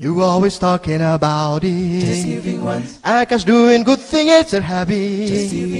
You always talking about it. Just giving one. I guess doing good thing is a habit. Just giving.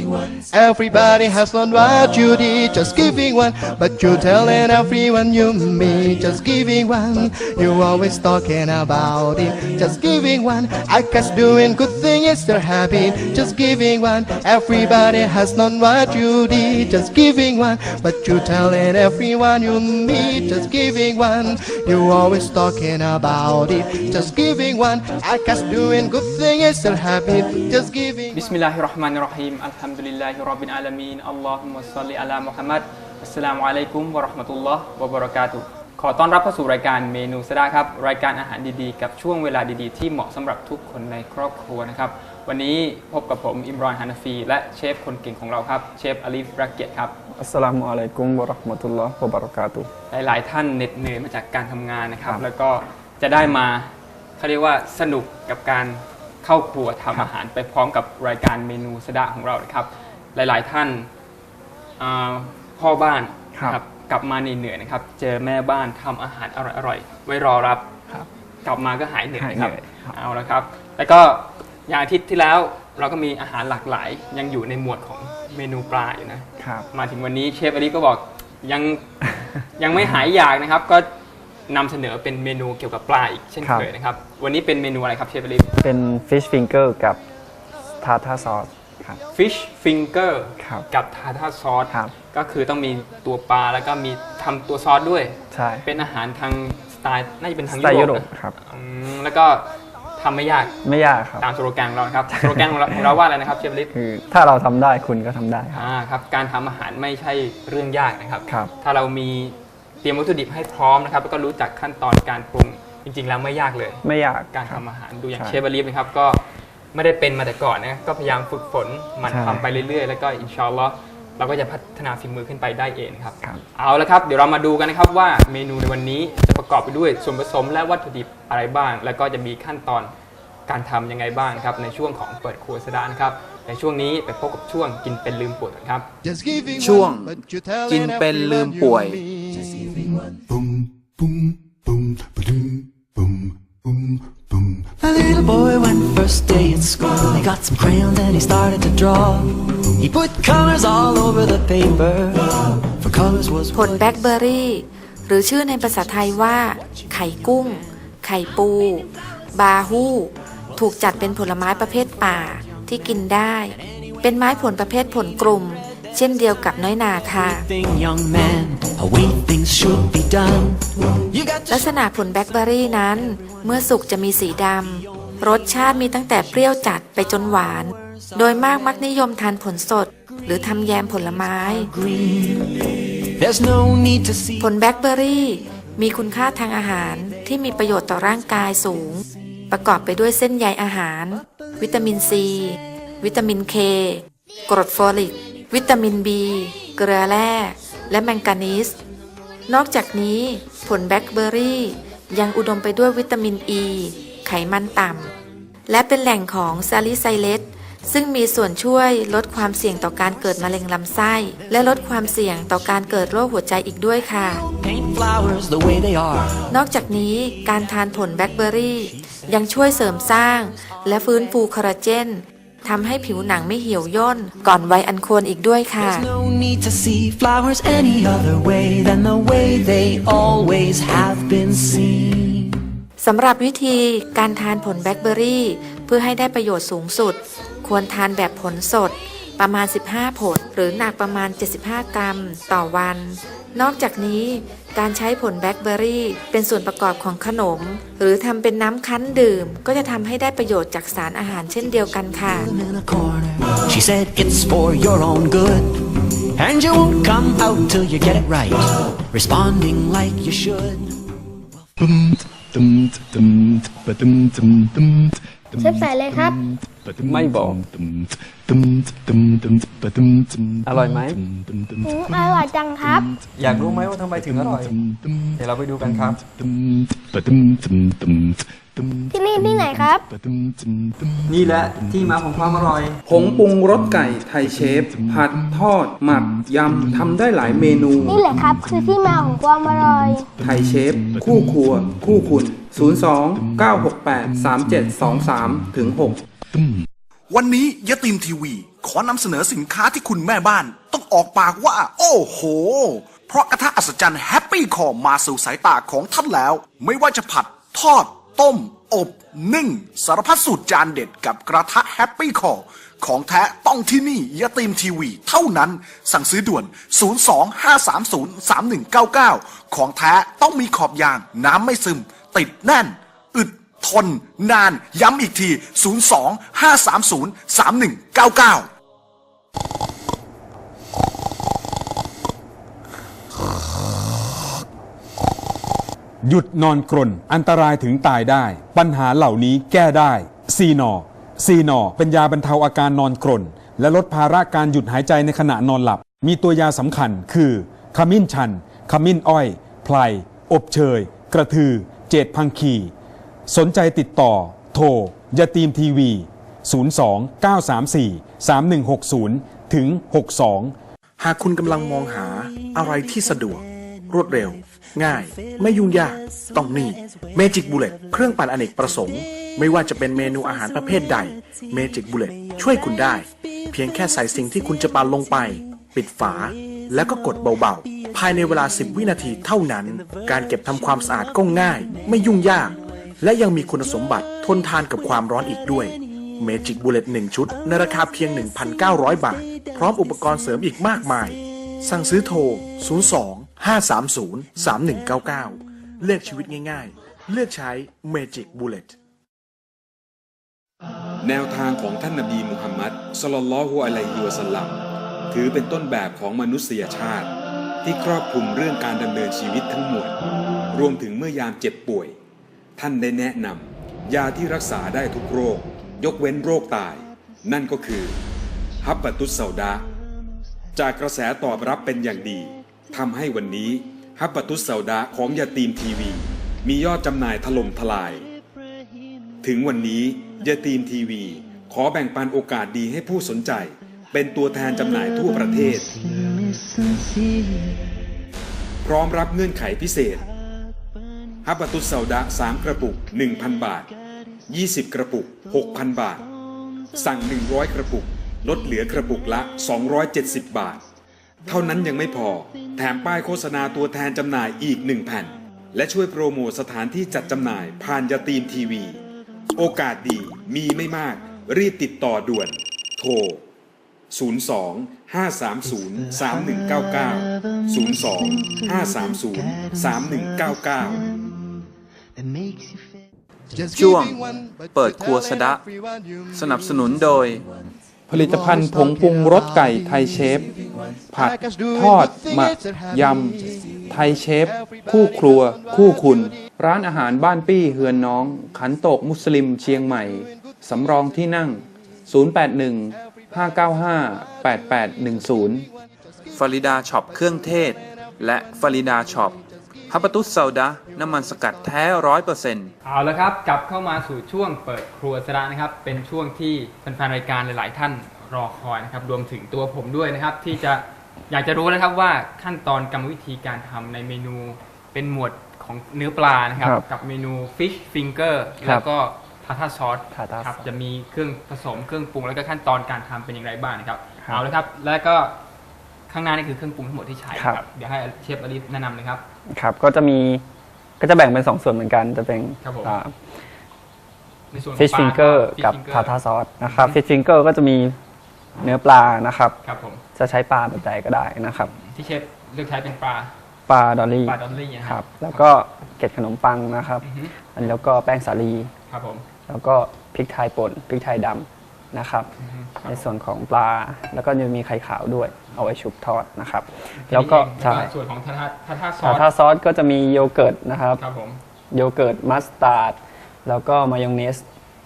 Everybody has done what you did, just giving one. But you telling everyone you meet, just giving one. You always talking about it, just giving one. I guess doing good thing is their habit, just giving one. Everybody has done what you did, just giving one. But you telling everyone you meet, just giving one. You always talking about it, just giving one. I guess doing good thing is their habit, just giving. บิสมิลลาฮิรเราะห์มานิรเราะฮีมอัลฮัมดุลิลลาฮิร็อบบิลอาลามีนอัลลอฮุมะศ็อลลิอะลามุฮัมมัดอัสสลามุอะลัยกุมวะเราะห์มะตุลลอฮ์วะบะเราะกาตุฮ์ขอต้อนรับเข้าสู่รายการเมนูสดาครับ รายการอาหารดีๆ กับช่วงเวลาดีๆ ที่เหมาะสำหรับทุกคนในครอบครัวนะครับ วันนี้พบกับผมอิมรอนฮานาฟี และเชฟคนเก่งของเราครับ เชฟอาลีฟรักเกียรติครับ อัสสลามุอะลัยกุมวะเราะห์มะตุลลอฮ์วะบะเราะกาตุฮ์หลายๆท่านเหน็ดเหนื่อยมาจากการทำงานนะครับครับ แล้วก็จะได้มา เขาเรียกว่าสนุกกับการเข้าครัวทำอาหารไปพร้อมกับรายการเมนูสดาของเรานะครับ หลาย ๆ ท่านอ่าพ่อบ้านครับนะกลับมาเหนื่อยๆนะครับ เจอแม่บ้านทำอาหารอร่อยๆไว้รอรับครับ กลับมาก็หายเหนื่อยหายครับเหนื่อยครับ เอาละครับ แล้วก็อย่างอาทิตย์ที่แล้วเราก็มีอาหารหลากหลาย ยังอยู่ในหมวดของเมนูปลาอยู่นะ ครับ มาถึงวันนี้เชฟอลีก็บอกยัง ยังไม่หายอยากนะครับ ก็ นำเสนอเป็นเมนูเกี่ยวกับปลาอีกเช่นครับเคยนะครับ วันนี้เป็นเมนูอะไรครับเชฟอลีเป็นฟิชฟิงเกอร์กับทาทาซอสครับฟิชฟิงเกอร์ครับกับทาทาซอสครับก็คือต้องมีตัวปลาแล้วก็มีทำตัวซอสด้วย ใช่ เป็นอาหารทางสไตล์น่าจะเป็นทางสไตล์ยุยุโรโรปปนะครับอืมแล้วก็ทำไม่ยากไม่ยากครับตามสโลแกนของเรานะครับสโลแกนของเราของเราว่าอะไรนะครับเชฟอลีคือถ้าเราทำได้คุณก็ทำได้ครับอ่าครับการทำอาหารไม่ใช่เรื่องยากนะครับครับถ้าเรามี เตรียมวัตถุดิบให้พร้อมนะครับแล้วก็รู้จักขั้นตอนการปรุงจริง ๆ แล้วไม่ยากเลย ไม่ยากการคทำบอาหารดูอย่างใช่ เชฟบาลีฟนะครับก็ไม่ได้เป็นมาแต่ก่อนนะก็พยายามฝึกฝนหมันใช่ทำไปเรื่อยๆ แล้วก็อินชาอัลลอฮ์เราก็จะพัฒนาฝีมือขึ้นไปได้เองครับ ครับ เอาละครับ เดี๋ยวเรามาดูกันนะครับว่าเมนูในวันนี้จะประกอบไปด้วยส่วนผสมและวัตถุดิบอะไรบ้าง แล้วก็จะมีขั้นตอนการทำยังไงบ้างนะครับในช่วงของเปิดครัวสดานะครับในช่วงนี้ไปพบกับช่วงกินเป็นลืมปวดกันครับ Just giving ช่วง one, but you telling กินเป็นลืม everyone ป่วย you meet. Just giving one. boom, boom, boom, ba-doom, boom, boom, boom. A little boy went first day at school. He got some crayons and he started to draw. He put colors all over the paper. For colors was ผลแบล็คเบอร์รี่ หรือชื่อในภาษาไทยว่า ไข่กุ้ง ไข่ปู บาฮู้ ถูกจัดเป็นผลไม้ประเภทป่าที่กินได้ เป็นไม้ผลประเภทผลกลุ่ม เช่นเดียวกับน้อยนาค่ะ thing, young man. A way things should be done. You got ลั to กษณะผลแบล็คเบอร์รี่นั้น เมื่อสุกจะมีสีดำ รสชาติมีตั้งแต่เปรี้ยวจัดไปจนหวาน โดยมากมักนิยมทานผลสด หรือทำแยมผลไม้ green. There's no need to see ผลแบล็คเบอร์รี่มีคุณค่าทางอาหารที่มีประโยชน์ต่อร่างกายสูง ประกอบไปด้วยเส้นใยอาหาร วิตามินซี วิตามินเคกรดโฟลิก วิตามินบี เกลือแร่ และแมงกานีสนอกจากนี้ผลแบล็คเบอร์รี่ยังอุดมไปด้วยวิตามินอ e, ีไขมันต่ำ และเป็นแหล่งของซาลิไซเลตซึ่งมีส่วนช่วยลดความเสี่ยงต่อการเกิดมะเร็งลำไส้ และลดความเสี่ยงต่อการเกิดโรคหัวใจอีกด้วยค่ะ paint flowers the way they are. นอกจากนี้การทานผลแบล็คเบอร์รี่ยังช่วยเสริมสร้าง และฟื้นฟูคอลลาเจน ทำให้ผิวหนังไม่เหี่ยวย่น ก่อนวัยอันควรอีกด้วยค่ะ There's no need to see flowers any other way than the way they always have been seen. สำหรับวิธีการทานผลแบล็คเบอร์รี่ เพื่อให้ได้ประโยชน์สูงสุด ควรทานแบบผลสด ประมาณ 15 ผล หรือหนักประมาณ 75 กรัม ต่อวัน นอกจากนี้ การใช้ผลแบล็คเบอร์รี่ เป็นส่วนประกอบของขนม หรือทำเป็นน้ำคั้นดื่ม ก็จะทำให้ได้ประโยชน์จากสารอาหารเช่นเดียวกันค่ะ Them in a corner. She said it's for your own good. And you won't come out till you get it right. Responding like you should. Boom, dum, dum, ba-dum, dum, dum, dum, เชฟใส่เลยครับ ba-dum, ไม่บอก dum, dum, dum, dum, ba-dum, dum, อร่อยไหม dum, dum, dum, อืมอร่อยจังครับ อยากรู้ไหมว่าทำไมถึงอร่อย dum, dum, เดี๋ยวเราไปดูกันครับ dum, ba-dum, dum, dum, ที่นี่ที่ไหนครับ นี่แหละที่มาของความอร่อย ผงปรุงรสไก่ไทยเชฟ ผัดทอด หมัก ยำ ทำได้หลายเมนู นี่แหละครับ คือที่มาของความอร่อย ไทยเชฟ คู่ครัว คู่คุณ02 968 3723ถึง6วันนี้ยะตีมทีวี ขอนำเสนอสินค้าที่คุณแม่บ้าน ต้องออกปากว่า โอ้โห เพราะกระทะอัศจรรย์แฮปปี้คอมาสู่สายตาของท่านแล้ว ไม่ว่าจะผัด ทอด ต้ม อบนึ่ง สารพัดสูตรจานเด็ดกับกระทะแฮปปี้คอของแท้ต้องที่นี่ยะตีมทีวี เท่านั้นสั่งซื้อด่วน 025303199 ของแท้ต้องมีขอบยางน้ำไม่ซึม ติดแน่น อึดทน นาน ย้ำอีกที 02-530-3199หยุดนอนกรนอันตรายถึงตายได้ ปัญหาเหล่านี้แก้ได้ซีนอซีนอเป็นยาบรรเทาอาการนอนกรนและลดภาระการหยุดหายใจในขณะนอนหลับ มีตัวยาสำคัญคือขมิ้นชัน ขมิ้นอ้อย ไพลอบเชย กระทือ เจดพังคี สนใจติดต่อ โทรยาตีมทีวี 02 934 3160 ถึง 62 หากคุณกำลังมองหาอะไรที่สะดวก รวดเร็ว ง่าย ไม่ยุ่งยาก ต้องนี่ Magic Bullet เครื่องปั่นอเนกประสงค์ ไม่ว่าจะเป็นเมนูอาหารประเภทใด Magic Bullet ช่วยคุณได้ เพียงแค่ใส่สิ่งที่คุณจะปั่นลงไป ปิดฝา แล้วก็กดเบาๆ ภายในเวลา 10 วินาทีเท่านั้น การเก็บทำความสะอาดก็ง่าย ไม่ยุ่งยาก และยังมีคุณสมบัติทนทานกับความร้อนอีกด้วย Magic Bullet 1 ชุด ในราคาเพียง 1,900 บาท พร้อมอุปกรณ์เสริมอีกมากมาย สั่งซื้อโทร 02 530 3199 เลือกชีวิตง่ายๆ เลือกใช้ Magic Bullet แนวทางของท่านนบีมุฮัมมัดสลลัลลอฮุอะลัยฮิวะสัลลัมถือเป็นต้นแบบของมนุษยชาติ ที่ครอบคลุมเรื่องการดำเนินชีวิตทั้งหมด รวมถึงเมื่อยามเจ็บป่วย ท่านได้แนะนำยาที่รักษาได้ทุกโรค ยกเว้นโรคตาย นั่นก็คือฮับปะตุสเซาดาจากกระแสตอบรับเป็นอย่างดีทำให้วันนี้ฮับปะตุสเซาดาของยาตีมทีวี มียอดจำหน่ายถล่มทลาย ถึงวันนี้ยาตีมทีวี ขอแบ่งปันโอกาสดีให้ผู้สนใจ เป็นตัวแทนจำหน่ายทั่วประเทศ พร้อมรับเงื่อนไขพิเศษฮับบะตุสเซาดะ3กระปุก 1,000 บาท 20 กระปุก 6,000 บาท สั่ง 100 กระปุก ลดเหลือกระปุกละ 270 บาท เท่านั้นยังไม่พอ แถมป้ายโฆษณาตัวแทนจำหน่ายอีก 1 แผ่น และช่วยโปรโมทสถานที่จัดจำหน่ายผ่านยาตีมทีวี โอกาสดีมีไม่มาก รีบติดต่อด่วน โทร 02 530 3199 02 530 3199 ช่วงเปิดครัวสดะ สนับสนุนโดย ผลิตภัณฑ์ผงปรุงรสไก่ไทยเชฟ ผัด ทอด หมัก ยำ ไทยเชฟ คู่ครัว คู่คุณ ร้านอาหารบ้านปี้เฮือนน้อง ขันโตกมุสลิมเชียงใหม่ สำรองที่นั่ง 081 595 8810 ฟาริดาช็อปเครื่องเทศ และฟาริดาช็อปฮับปะตุสเซาดะน้ำมันสกัดแท้ร้อยเปอร์เซ็นต์เอาละครับ กลับเข้ามาสู่ช่วงเปิดครัวสระนะครับ เป็นช่วงที่แฟนๆรายการหลาย ๆ ท่านรอคอยนะครับ รวมถึงตัวผมด้วยนะครับ ที่จะอยากจะรู้นะครับว่าขั้นตอนกรรมวิธีการทำในเมนูเป็นหมวดของเนื้อปลานะครับครับกับเมนู fish finger ครับแล้วก็ ทาท่าซอส tartar ครับ sauce จะมีเครื่องผสมเครื่องปรุงแล้วก็ขั้นตอนการทำเป็นอย่างไรบ้างนะครับ ครับเอาละครับ แล้วก็ข้างหน้านี่คือเครื่องปรุงทั้งหมดที่ใช้ครับ ครับ เดี๋ยวให้เชฟอลิฟแนะนำเลยครับ ครับ ก็จะมีก็จะแบ่งเป็นสองส่วนเหมือนกัน จะเป็นครับผม ในส่วนของฟิชปลาฟิงเกอร์ fish กับ finger ทาทาซอสนะครับฟิชฟิงเกอร์ก็จะมีเนื้อปลานะครับ ครับผมจะใช้ปลาแบบใดก็ได้นะครับ ที่เชฟเลือกใช้เป็นปลาปลาดอลลี่ปลาดอลลี่นะคครัรับบแล้วก็เกล็ดขนมปังนะครับ อือฮึอันนี้แล้วก็แป้งสาลี ครับผม แล้วก็พริกไทยป่นพริกไทยดำนะครับอือฮึครับ ในส่วนของปลาแล้วก็ยังมีไข่ขาวด้วย เอาไว้ชุบทอดนะครับ แล้วก็ทีนี้ใช่เองส่วนของทาท่าทาท่าซอทาสทาซอสก็จะมีโยเกิร์ตนะครับครับผมโยเกิร์ตมัสตาร์ดแล้วก็มายองเนส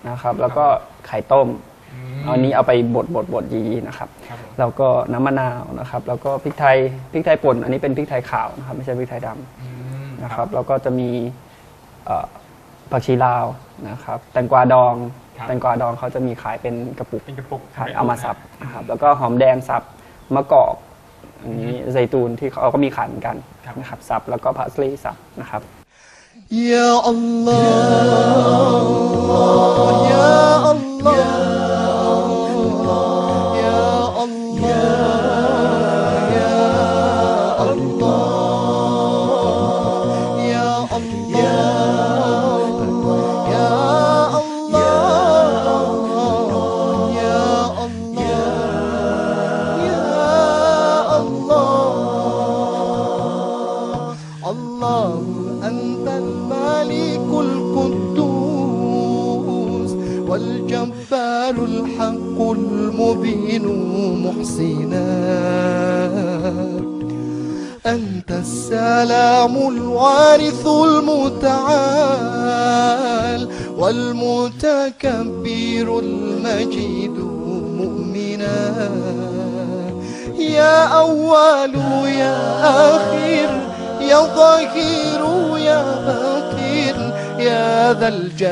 นะครับแล้วก็ไข่ต้มอืมเอาอันนี้เอาไปบดบดบดยีๆนะครับครับผมแล้วก็น้ำมะนาวนะครับ แล้วก็พริกไทยพริกไทยป่น อันนี้เป็นพริกไทยขาวนะครับ ไม่ใช่พริกไทยดำอืมนะครับ แล้วก็จะมีเอ่อ ผักชีลาวนะครับแตงกวาดอง ครับ แตงกวาดองเขาจะมีขายเป็นกระปุกเป็นกระปุกขายเอามาสับนะครับแล้วก็หอมแดงสับมะกอกอันนี้ไซตูนที่เขาก็มีขายเหมือนกันนะครับสับแล้วก็พาสลีย์สับนะครับ Ya Allah Ya Allah Ya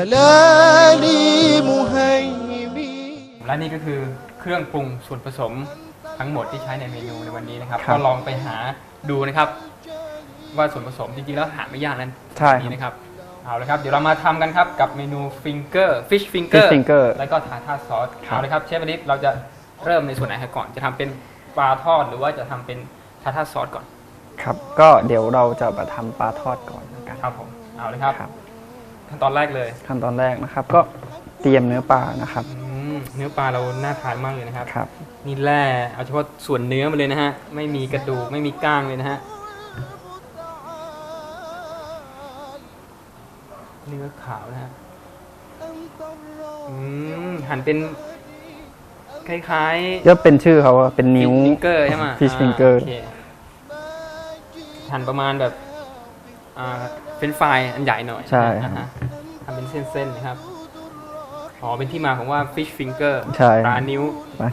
ذا الجلال مهيمن และนี่ก็คือเครื่องปรุงส่วนผสมทั้งหมดที่ใช้ในเมนูในวันนี้นะครับ ครับ ก็ลองไปหาดูนะครับ ว่าส่วนผสมจริงๆแล้วหาไม่ยากนั้น ใช่ครับ นี้นะครับเอาละครับ เดี๋ยวเรามาทำกันครับกับเมนูฟิงเกอร์ฟิชฟิงเกอ Fish ร์ finger แล้วก็ทาท่าซอส ครับ เอาละครับเชฟอลิสเราจะเริ่มในส่วนไหนครับก่อน จะทำเป็นปลาทอดหรือว่าจะทำเป็นทาท่าซอสก่อน ครับ ก็เดี๋ยวเราจะมาทำปลาทอดก่อนนะครับ ครับผมเอาเลยครับ ครับ ขั้นตอนแรกเลยขั้นตอนแรกนะครับ ก็เตรียมเนื้อปลานะครับอืมเนื้อปลาเราน่าทานมากเลยนะครับ ครับ นี่แร่เอาเฉพาะส่วนเนื้อมาเลยนะฮะ ไม่มีกระดูกไม่มีก้างเลยนะฮะ เนื้อขาวนะฮะ อืมหั่นเป็น คล้ายก็เป็นชื่อเขาว่าเป็นๆนิ้ว ฟิงเกอร์ใช่ไหม Fish อ่า finger โอเคหั่นประมาณแบบ อ่า เป็นไฟรายอันใหญ่หน่อยใช่อ่าฮะทำเป็นเส้นๆนะครับ อ๋อ เป็นที่มาของว่า fish finger ใช่ปลานิ้วปลา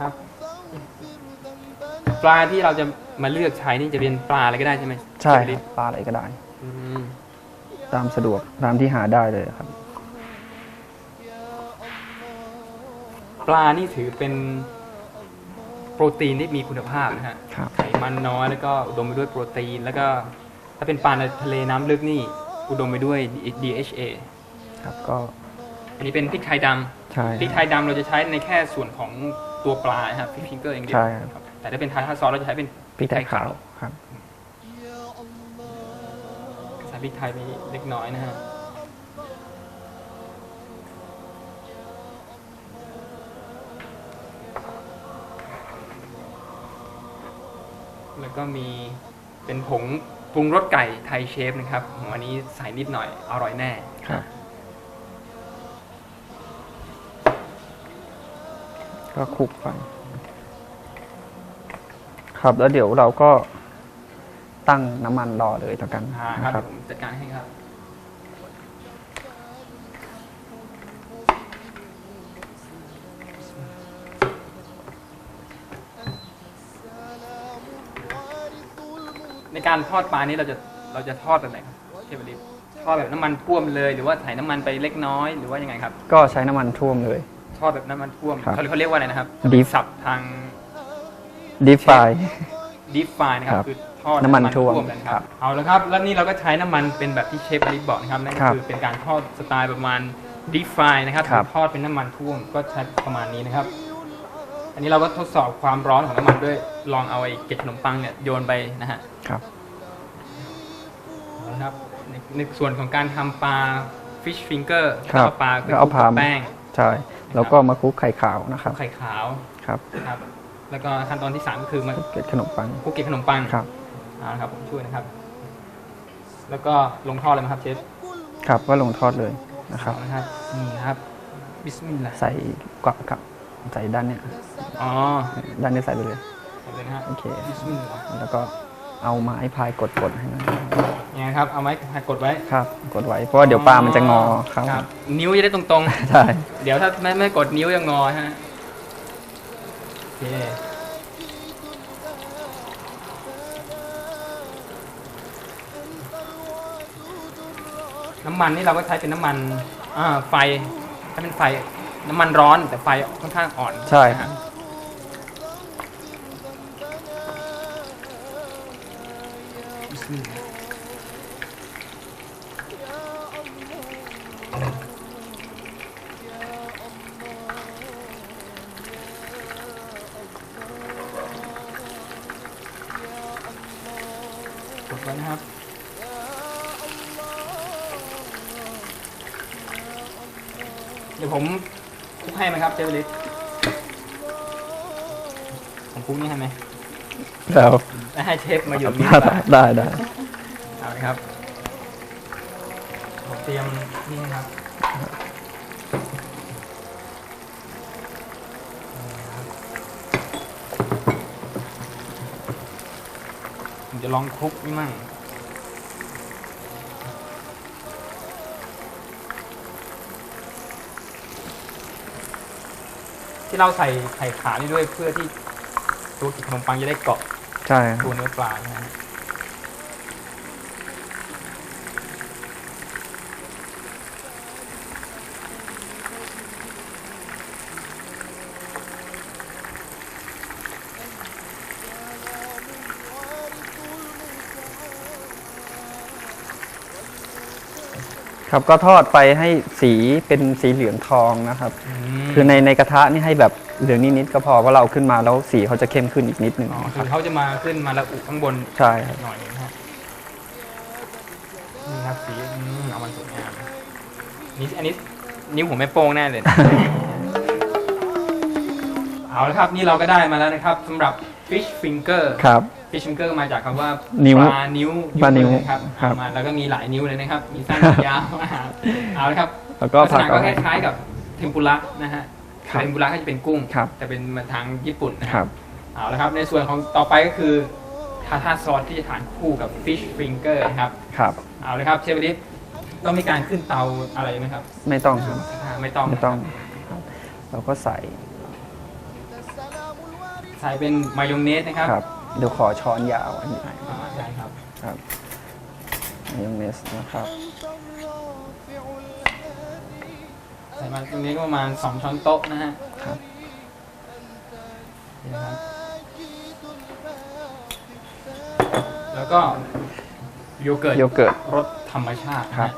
ครับ ปลาที่เราจะมาเลือกใช้นี่จะเป็นปลาอะไรก็ได้ใช่ไหมใช่เชฟคลิรับศปลาอะไรก็ได้ อืมตามสะดวกตามที่หาได้เลยครับ ปลานี่ถือเป็น โปรตีนที่มีคุณภาพนะฮะครับไขมันน้อยแล้วก็อุดมไปด้วยโปรตีน แล้วก็ถ้าเป็นปลาในทะเลน้ำลึกนี่ อุดมไปด้วย DHA ครับก็ อันนี้เป็นพริกไทยดำใช่พริกไทยดำเราจะใช้ในแค่ส่วนของตัวปลานะครับพริกฟิงเกอร์อย่างเดียวใช่ครับครับแต่ถ้าเป็นทาท่าซอสเราจะใช้เป็นพริกไทยขาวครับใส่พริกไทยไปเล็กน้อยนะฮะ แล้วก็มีเป็นผงปรุงรสไก่ไทยเชฟนะครับของอันนี้ใส่นิดหน่อยอร่อยแน่ครับ ก็คลุกไปครับแล้วเดี๋ยวเราก็ตั้งน้ำมันรอเลยแล้วกันอ่านะครับครับผมจัดการให้ครับ การทอดปลานี้เราจะเราจะทอดแบบไหนครับเชฟบริสทอดแบบน้ำมันท่วมเลยหรือว่าใส่น้ำมันไปเล็กน้อยหรือว่ายังไงครับ ก็ใช้น้ำมันท่วมเลย ทอดแบบน้ำมันท่วมครับเขาเขาเรียกว่าอะไรนะครับ Deep สับทางดีฟายดีฟไฟนะคครัรับบคือทอดน้ำมันท่วมกันคครัรับบเอาละครับ แล้วนี่เราก็ใช้น้ำมันเป็นแบบที่เชฟอลิสบอกนะครับนั่นครัก็บคือเป็นการทอดสไตล์ประมาณดีฟไฟนะครับครับ ทอดเป็นน้ำมันท่วมก็ใช้ประมาณนี้นะครับ อันนี้เราก็ทดสอบความร้อนของน้ำมันด้วยลองเอาไอ้เกล็ดขนมปังเนี่ยโยนไปนะฮะครับเอาละ ครับในในส่วนของการทำปลา fish finger ครับก็ปลาไปแล้วเอาคลุกกับพามแป้ง ใช่ แล้วก็มาคลุกไข่ขาวนะครับไข่ขาวครับครับ แล้วก็ขั้นตอนที่สามก็คือมาเกล็ดขนมปังคลุกเกล็ดขนมปังครับเอาละครับผมช่วยนะครับ แล้วก็ลงทอดเลยไหมครับเชฟครับก็ลงทอดเลยนะครับ เอาละครับ นี่ครับ บิสมิลลาห์ใส่กวักกับใส่ด้านเนี้ยอ๋อด้านนี้ใส่ไปเลย เอาเลยนะฮะโอเค บิสมิลลาห์แล้วก็ เอาไม้พายกดๆให้มันเนี่ยครับ เอาไม้กดไว้ครับ กดไว้เพราะว่าเดี๋ยวปลามันจะงอครับครับ นิ้วจะได้ตรงใช่ๆ เดี๋ยวถ้าไม่ไม่กดนิ้วยังงอฮะโอเคน้ำมันนี่เราก็ใช้เป็นน้ำมันอ่าไฟถ้าเป็นไฟน้ำมันร้อนแต่ไฟค่อนข้างอ่อนใช่นะฮะกดไว้นะครับ เดี๋ยวผมคุกให้ไหมครับเจเวลิสผมคุกนี่ให้ไหมแล้ว ให้เชฟมาอยู่นี่ได้ดีกว่าได้ได้เอาเลยครับผมเตรียมนี่นะครับผมจะลองคลุกนี่มั่งที่เราใส่ไข่ขานี่ด้วยเพื่อที่ตัวขนมปังจะได้เกาะ ใช่ครับตัวเนื้อปลานะฮะครับก็ทอดไปให้สีเป็นสีเหลืองทองนะครับมคือในในกระทะนี่ให้แบบ เหลืองนิดๆก็พอเพราะเราเอาขึ้นมาแล้วสีเขาจะเข้มขึ้นอีกนิดนึงอ๋อนะคคืรับ อเขาจะมาขึ้นมาละอุข้างบนใช่ครับหน่อยนะฮะนี่ครับสีอืมเอามันสวยงามนี่อันนี้นิ้วผมไม่โป้งแน่เลยนะ เอาละครับ นี่เราก็ได้มาแล้วนะครับสำหรับ fish finger ครับ fish finger มาจากคำว่านิ้วปลานิ้วปลานิ้วมือครับครับ เอามาแล้วก็มีหลายนิ้วเลยนะครับ มีสั้นมียาว เอาละครับแล้วก็ลักษผักณะเอาก็คล้ายๆกับเทมปุระนะฮะครับ เทมปุระก็จะเป็นกุ้งครับแต่เป็นมาทางญี่ปุ่นนะคครัรับบเอาละครับในส่วนของต่อไปก็คือทาทาซอสที่จะทานคู่กับ fish finger นะครับครับเอาเลยครับเชฟวิทต้องมีการขึ้นเตาอะไรไหมครับ ไม่ต้องครับอ่าไม่ต้องไม่ต้องครับเราก็ใส่ ใส่เป็นมายองเนสนะครับครับเดี๋ยวขอช้อนยาวอันนี้อ่าได้ครับครับมายองเนสนะครับ ส่มาตรงนี้ก็ประมาณ2ช้อนโต๊ะนะฮะครับนี่นะครับแล้วก็โยเกิร์ตโยเกิร์ตรสธรรมชาตินะครัฮะบ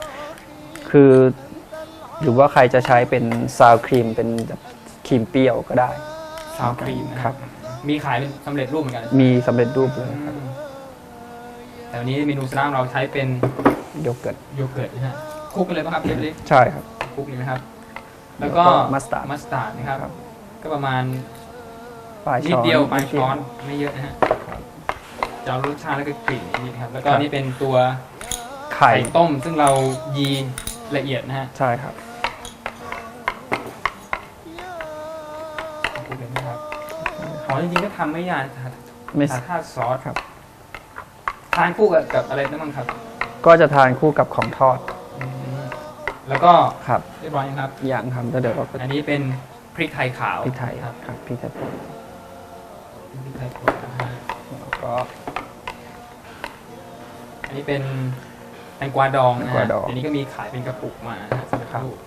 คือหรือว่าใครจะใช้เป็นซาวครีมเป็นแบบครีมเปรี้ยวก็ได้ ซาวครีมนะคครัรับบมีขายเป็นสำเร็จรูปเหมือนกัน มีสำเร็จรูปเลยครับอืมแต่วันนี้เมนูสลามเราใช้เป็นโยเกิร์ตโยเกิร์ตนะฮะคลุกกันเลยป่ะครับเชฟวิทใช่ครับคลุกนี่นะครับ แล้วก็แล้วก็มัสตาร์ดมัสตาร์ดนะครับ ครับ ก็ประมาณปลายนิช้ดอนเดียวปลายดช้อนไม่เยอะนะฮะจะเอารสชาติแล้วก็กลิ่นนิดนะครับ แล้วก็ครับนี่เป็นตัวไข่ไข่ต้มซึ่งเรายีละเอียดนะฮะ ใช่ครับคลุกเลยนะครับอ๋อจริงๆก็ทำไม่ยากทาไม่ ทาทาซอสครับ ทานคู่กับกับอะไรนั่นบ้างครับ ก็จะทานคู่กับของทอดอืม แล้วก็ครับเรียบร้อยยังครับ อย่างครับแล้วเดี๋ยวเราก็อันนี้เป็นพริกไทยขาวพริกไทยครับครับพริกไทยป่นพริกไทยป่นนะฮะแล้วก็ อันนี้เป็นแตงกวาดองนะแตงกวาฮะดอง เดี๋ยวนี้ก็มีขายเป็นกระปุกมานะฮะสำเร็จครับรูป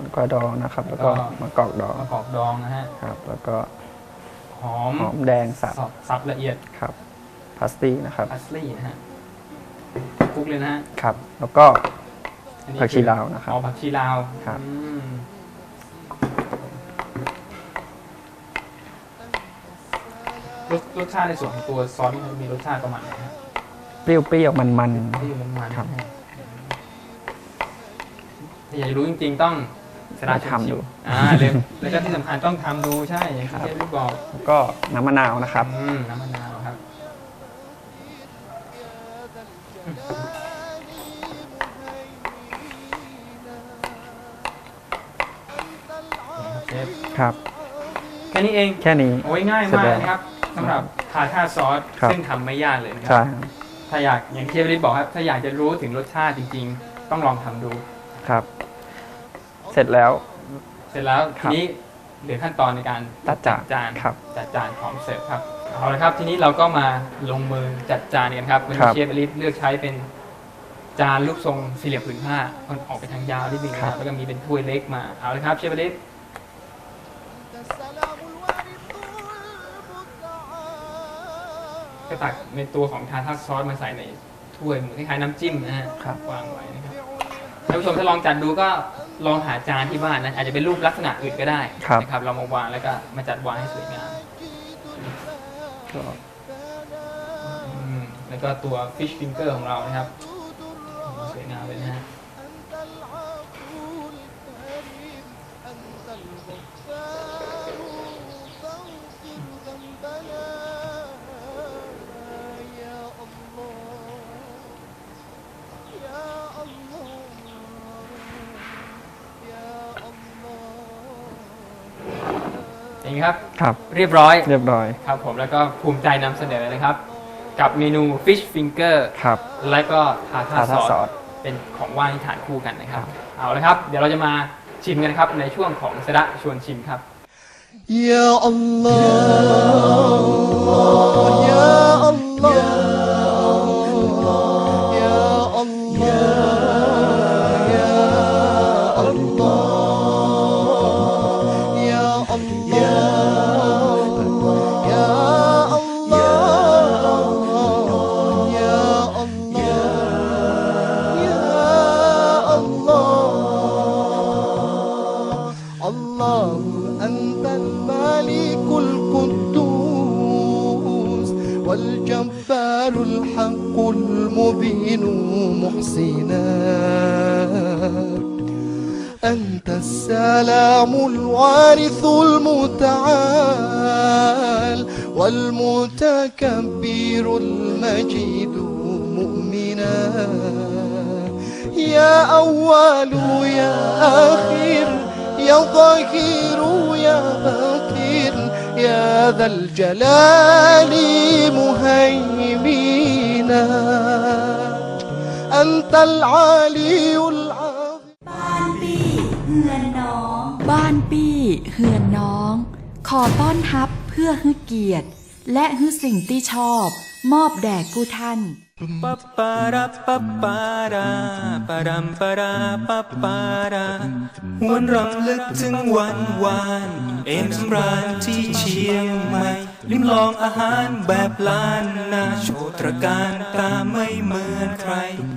แล้วก็ดองนะครับ แล้วก็แล้วก็ มะกอกดองมะกอกดองนะฮะครับ แล้วก็หอมหอมแดงสับสับสับละเอียดครับพาสตี้นะครับ พาสลีย์นะฮะคลุกเลยนะฮะ ครับ แล้วก็ อันนี้ผักชีอลาวนะครับ อ๋อผักชีลาวครับ อืมรสรสชาติในส่วนของตัวซอสนี่มันมีรสชาติประมาณไหนฮะเปรี้ยวๆมัน ที่มันมันครับนะฮะถ้าอยากจะรู้จริง ๆ ต้องสดาทำดู อ่าเร็วแล้วก็ที่สำคัญต้องทำดูใช่อย่างที่เชฟได้บอกๆแล้วก็น้ำมะนาวนะครับ อืมน้ำมะน ครับเชฟครับ แค่นี้เองแค่นี้ โอ้ยง่ายเสร็จมากแล้วนะครับสำหรับทาท่าซอสครับ ซึ่งทำไม่ยากเลยนะคใช่รับ ครับถ้าอยากอย่างที่เชฟริบอกครับ ถ้าอยากจะรู้ถึงรสชาติจริง ๆ ต้องลองทำดู ครับ เสร็จแล้ว เสร็จแล้วคทีรับนี้เหลือขั้นตอนในการตัดจานจานครับ จัดจานพร้อมเสิร์ฟครับเอาละครับ ทีนี้เราก็มาลงมือจัดจานกันครับวันครันี้บเชฟอลิฟเลือกใช้เป็นจานรูปทรงสี่เหลี่ยมผืนผ้ามันออกไปทางยาวนิดนึงนะครับแล้วก็มีเป็นถ้วยเล็กมาเอาเลยครับเชฟเล็ก ก็ตักในตัวของทาทักซอสมาใส่ในถ้วยเหมือนคล้ายๆน้ำจิ้มนะฮะครับ วางไว้นะครับท่านผู้ชมถ้าลองจัดดูก็ลองหาจานที่บ้านนะอาจจะเป็นรูปลักษณะอื่นก็ได้ครับ นะครับเรามาวางแล้วก็มาจัดวางให้สวยงามก็อืมแล้วก็ตัว fish finger ของเรานะครับสวยงามเลยนะฮะ อย่างนี้ครับครับ เรียบร้อยเรียบร้อยครับผมแล้วก็ภูมิใจนำเสนอนะครับ กับเมนู fish finger ครับและก็ทาทาซออสเป็นของว่างที่ทานคู่กันนะครับ เอาละครับ เดี๋ยวเราจะมาชิมกันครับในช่วงของสระชวนชิมครับ Ya Allah, Ya Allah, المبين محسنا. أنت السلام الوارث المتعال والمتكبر المجيد مؤمنا. يا أول يا آخر يا ظهير يا باطن يا ذا الجلال مهيمنا أنت العلي العظيم บ้านปี้เฮือนน้อง ขอต้อนรับเพื่อฮึเกียรติ และฮึสิ่งที่ชอบ มอบแด่กู้ท่าน ปะปาราปะปาราปารัมปาราปะปาราหวนรำลึกถึงวันวาน เอ็มสำราญที่เชียงใหม่ ลิ้มลองอาหารแบบล้านนาโชตรการตาไม่เหมือนใคร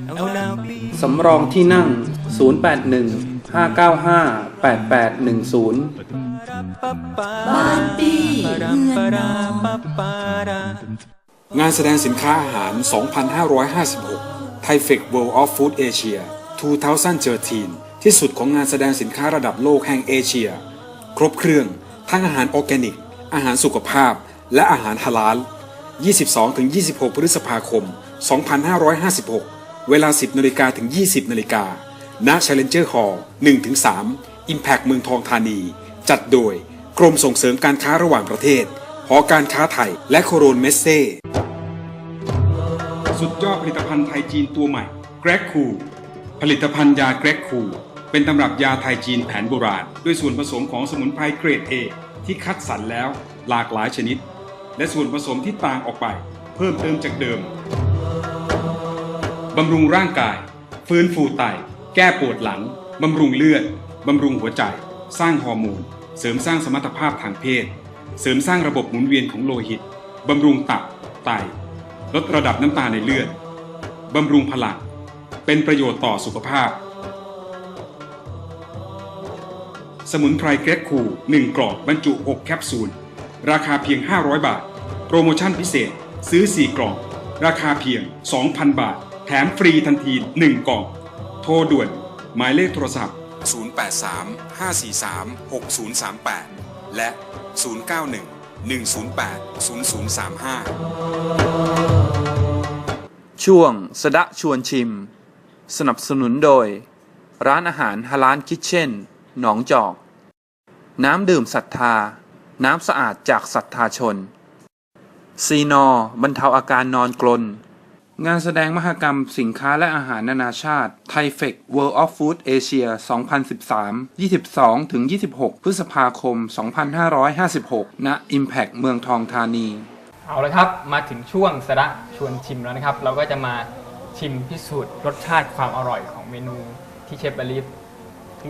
เอาแนวปีสำรองที่นั่ง 081 595 8810 บ้านปี้เฮือนน้องงานแสดงสินค้าอาหาร 2556 Thai f e c World of Food Asia 2013 ที่สุดของงานแสดงสินค้าระดับโลกแห่งเอเชีย ครบเครื่อง ทั้งอาหารออร์แกนิก อาหารสุขภาพ และอาหารฮาลาล 22-26 พฤษภาคม 2556 เวลา 10นาฬิกาถึง 20นาฬิกาณ Challenger Hall 1-3 Impact เมืองทองธานี จัดโดย กรมส่งเสริมการค้าระหว่างประเทศ หอการค้าไทย และโคโรนเมสเซ่สุดยอดผลิตภัณฑ์ไทยจีนตัวใหม่ แกรกคู ผลิตภัณฑ์ยาแกรกคู เป็นตำรับยาไทยจีนแผนโบราณ ด้วยส่วนผสมของสมุนไพรเกรด A ที่คัดสรรแล้วหลากหลายชนิด และส่วนผสมที่ต่างออกไป เพิ่มเติมจากเดิมบำรุงร่างกาย ฟื้นฟูไต แก้ปวดหลัง บำรุงเลือด บำรุงหัวใจ สร้างฮอร์โมน เสริมสร้างสมรรถภาพทางเพศ เสริมสร้างระบบหมุนเวียนของโลหิต บำรุงตับ ไต ลดระดับน้ำตาในเลือด บำรุงพลัง เป็นประโยชน์ต่อสุขภาพ สมุนไพรเกรกคู1กล่องบรรจุ 6 แคปซูล ราคาเพียง 500 บาท โปรโมชั่นพิเศษ ซื้อ 4 กล่อง ราคาเพียง 2,000 บาท แถมฟรีทันที 1 กล่อง โทรด่วน หมายเลขโทรศัพท์ 083 543 6038 และ 091 108 0035 ช่วงสดะชวนชิม สนับสนุนโดย ร้านอาหารฮาลานคิทเช่น หนองจอก น้ำดื่มศรัทธา น้ำสะอาดจากศรัทธาชน ซีนอบรรเทาอาการนอนกลน งานแสดงมหกรรมสินค้าและอาหารนานาชาติไทเฟก World of Food Asia 2013 22-26 พฤษภาคม 2556 ณ Impact เมืองทองธานี เอาละครับ มาถึงช่วงสระชวนชิมแล้วนะครับ เราก็จะมาชิมพิสูจน์รสชาติความอร่อยของเมนูที่เชฟบาลีฟ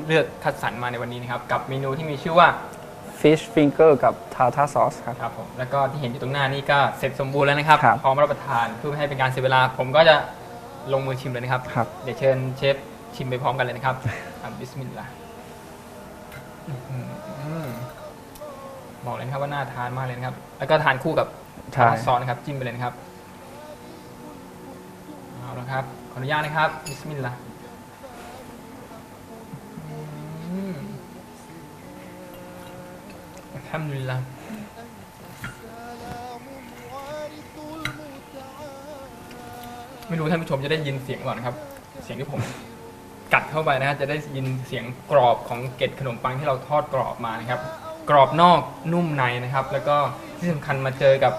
เลือกคัดสรรมาในวันนี้นะครับ กับเมนูที่มีชื่อว่า fish finger กับ tartar sauce ครับ ครับผมแล้วก็ที่เห็นอยู่ตรงหน้านี่ก็เสร็จสมบูรณ์แล้วนะครับ ครับพร้อมรับประทานเพื่อไม่ให้เป็นการเสียเวลา ผมก็จะลงมือชิมเลยนะครับ ครับ เดี๋ยวเชิญเชฟชิมไปพร้อมกันเลยนะครับอะบิสมิลลาห์อื้อหือบอกเลยนะครับว่าน่าทานมากเลยนะครับ แล้วก็ทานคู่กับใช่ ซอสนะครับจิ้มไปเลยนะครับเอาละครับขออนุญาตนะครับบิสมิลลาห์อืมอั ลฮัมดุลิลลาห์ไม่รู้ท่านผู้ชมจะได้ยินเสียงก่อนนะครับ เสียงที่ผมกัดเข้าไปนะฮะจะได้ยินเสียงกรอบของเกล็ดขนมปังที่เราทอดกรอบมานะครับ กรอบนอกนุ่มในนะครับ แล้วก็ที่สำคัญมาเจอกับ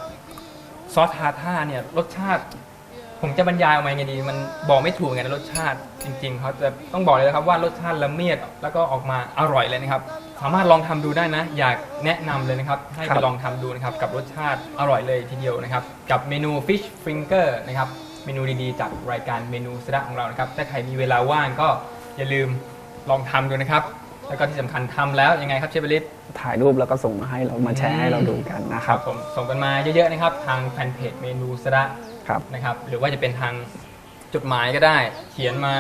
ซอสทาท่าเนี่ยรสชาติ ผมจะบรรยายออกมาไงดี มันบอกไม่ถูกไงนะรสชาติจริง ๆเขาจะต้องบอกเลยนะครับว่ารสชาติละเมียดแล้วก็ออกมาอร่อยเลยนะครับ สามารถลองทำดูได้นะ อยากแนะนำเลยนะครับ ให้คไปรับลองทำดูนะครับ กับรสชาติอร่อยเลยทีเดียวนะครับ กับเมนู fish finger นะครับ เมนูดีๆ จากรายการเมนูสระของเรานะครับ ถ้าใครมีเวลาว่างก็อย่าลืมลองทำดูนะครับ แล้วก็ที่สำคัญทำแล้วยังไงครับเชฟเบลิฟถ่ายรูปแล้วก็ส่งมาให้เรามาแชร์ให้เราดูกันนะคครัรับบผมส่งกันมาเยอะๆนะครับ ทางแฟนเพจเมนูสระครับนะครับ หรือว่าจะเป็นทางจดหมายก็ได้ เขียนมา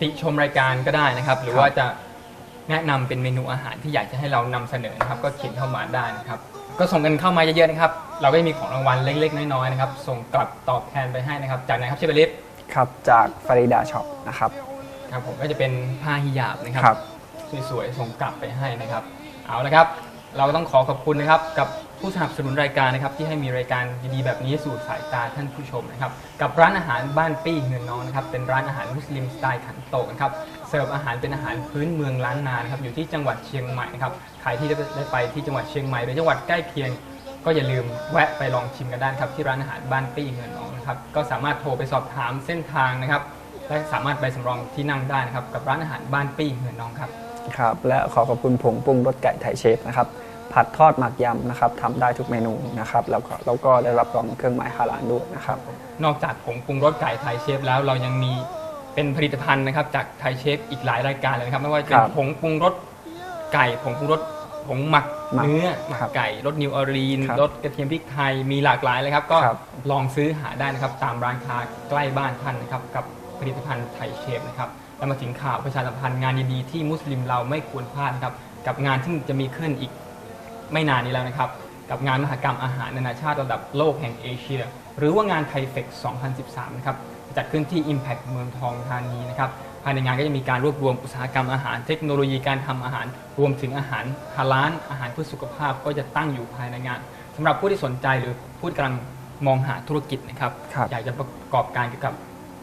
ติชมรายการก็ได้นะครับ หรือว่าจะ แนะนำเป็นเมนูอาหารที่อยากจะให้เรานำเสนอนะครับ ก็เขียนเข้ามาได้นะครับ ก็ส่งกันเข้ามาเยอะๆนะครับ เราก็จะมีของรางวัลเล็กๆน้อยๆนะครับ ส่งกลับตอบแทนไปให้นะครับ จากไหนครับเชฟเบลิฟครับจากฟาริดาช็อปนะครับ ครับผมก็จะเป็นผ้าฮิญาบนะครัครับสวยๆ ส่งกลับไปให้นะครับ เอาละครับ เราต้องขอขอบคุณนะครับกับ ผู้สนับสนุนรายการนะครับที่ให้มีรายการดีๆแบบนี้สู่สายตาท่านผู้ชมนะครับกับร้านอาหารบ้านปี้เงินน้องนะครับเป็นร้านอาหารมุสลิมสไตล์ขันโตกนะครับเสิร์ฟอาหารเป็นอาหารพื้นเมืองล้านนานะครับอยู่ที่จังหวัดเชียงใหม่นะครับใครที่ได้ไปที่จังหวัดเชียงใหม่หรือจังหวัดใกล้เคียงก็อย่าลืมแวะไปลองชิมกันได้นะครับที่ร้านอาหารบ้านปี้เงินน้องนะครับก็สามารถโทรไปสอบถามเส้นทางนะครับและสามารถไปสำรองที่นั่งได้นะครับกับร้านอาหารบ้านปี้เงินน้องครับครับและขอขอบคุณผงปรุงรสไก่ไทยเชฟนะครับ ผัดทอดหมักยำนะครับทำได้ทุกเมนูนะครับแล้วก็แล้วก็ได้รับรองเครื่องหมายฮาลาลด้วยนะครับ นอกจากผงปรุงรสไก่ไทยเชฟแล้วเรายังมีเป็นผลิตภัณฑ์นะครับ จากไทยเชฟอีกหลายรายการเลยนะครับ ไม่ว่าจะเป็คนรับผงปรุงรสไก่ผงปรุงรสผงหมักหมักเนื้อหมัครักบไก่รสนิวออรีนครับรสกระเทียมพริกไทยมีหลากหลายเลยครับ ก็ครับ ลองซื้อหาได้นะครับ ตามร้านค้าใกล้บ้านท่านนะครับกับผลิตภัณฑ์ไทยเชฟนะครับแล้วมาถึงข่าวประชาสัมพันธ์งานดีๆที่มุสลิมเราไม่ควรพลาดนะครับกับงานที่จะมีขึ้นอีก ไม่นานนี้แล้วนะครับ กับงานมหกรรมอาหารนานาชาติระดับโลกแห่งเอเชีย หรือว่างานไทเฟก2013 นะครับจัดขึ้นที่ Impact เมืองทองธานีนะครับภายในงานก็จะมีการรวบรวมอุตสาหกรรมอาหาร เทคโนโลยีการทำอาหาร รวมถึงอาหารฮาลาลอาหารเพื่อสุขภาพก็จะตั้งอยู่ภายในงานสำหรับผู้ที่สนใจหรือผู้ที่กำลังมองหาธุรกิจนะครับครับอยากจะประกอบการเกี่ยวกับ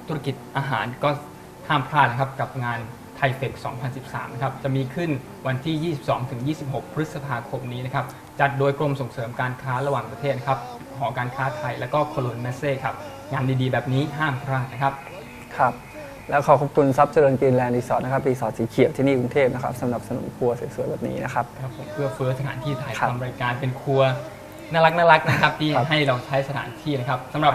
ธุรกิจอาหารก็ห้ามพลาดนะครับกับงาน ไทเฟก2013 นะครับ จะมีขึ้นวันที่ 22-26 พฤษภาคมนี้นะครับ จัดโดยกรมส่งเสริมการค้าระหว่างประเทศนะครับ หอการค้าไทยและก็โคโลนเมเซ่ครับ งานดีๆ แบบนี้ห้ามพลาดนะครับ ครับ แล้วขอขอบคุณซับเจริญกรีนแลนด์รีสอร์ทนะครับ รีสอร์ทสีเขียวที่นี่กรุงเทพนะครับสำหรับสนุนครัวสวยๆแบบนี้นะครับ ครับผมเพื่อเฟื้อสถานที่ถ่ายครับทำรายการเป็นครัวน่ารักน่ารักนะครับที่ครับให้เราใช้สถานที่นะครับสำหรับ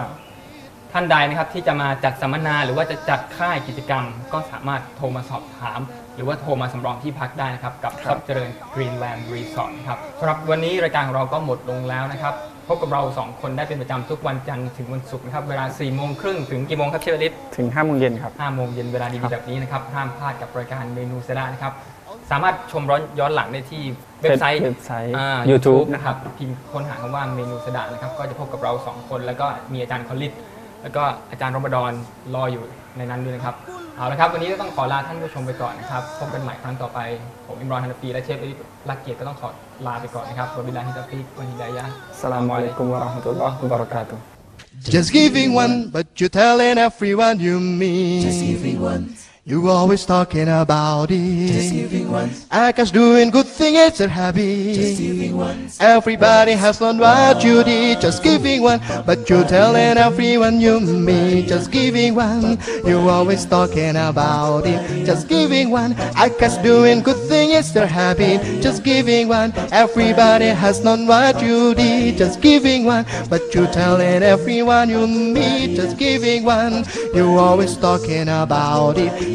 ท่านใดนะครับที่จะมาจัดสัมมนาหรือว่าจะจัดค่ายกิจกรรม ก็สามารถโทรมาสอบถาม หรือว่าโทรมาสำรองที่พักได้นะครับกับ ทรัพย์เจริญกรีนแลนด์รีสอร์ทครับสำหรับวันนี้รายการของเราก็หมดลงแล้วนะครับพบกับเราสองคนได้เป็นประจำทุกวันจันทร์ถึงวันศุกร์นะครับเวลา4ี่โมงครึ่งถึงกี่โมงครับเชฟลิศถึง5โมงเย็นครับ 5โมงเย็นเวลาครัดีบๆแบบนี้นะครับ ห้ามพลาดกับรายการเมนูเซรานะครับ สามารถชมร้อนย้อนหลังได้ที่เว็บไซต์เว็บไซต์อ่า YouTube นะครับ พิมพ์ค้นหาคำว่าเมนูเซดานะครับ ก็จะพบกับเรา 2 คน แล้วก็มีอาจารย์คอลลิต แล้วก็อาจารย์รมฎอนรออยู่ในนั้นด้วยนะครับ เอาละครับ วันนี้ก็ต้องขอลาท่านผู้ชมไปก่อนนะครับ พบกันใหม่ครั้งต่อไป ผมอิมรอนฮันนฟีและเชฟเอลิลักเกียรติก็ต้องขอลาไปก่อนนะครับวะบิลลาฮิตาฟิกวันฮิดายะห์สลามอะลัยกุมวะเราะห์มะตุลลอฮ์วะบะเราะกาตุฮ์ Just giving one, but you're telling everyone you meet. Just giving one. You always talking about it. Just giving one. I guess doing good thing it's a habit. Just giving. Everybody has done what you did, just giving one. But you telling everyone you meet. just giving one. You always talking about it, just giving one. I guess doing good thing is their habit, just giving one. Everybody has done what you did, just giving one. But you telling everyone you meet. just giving one. You always talking about it,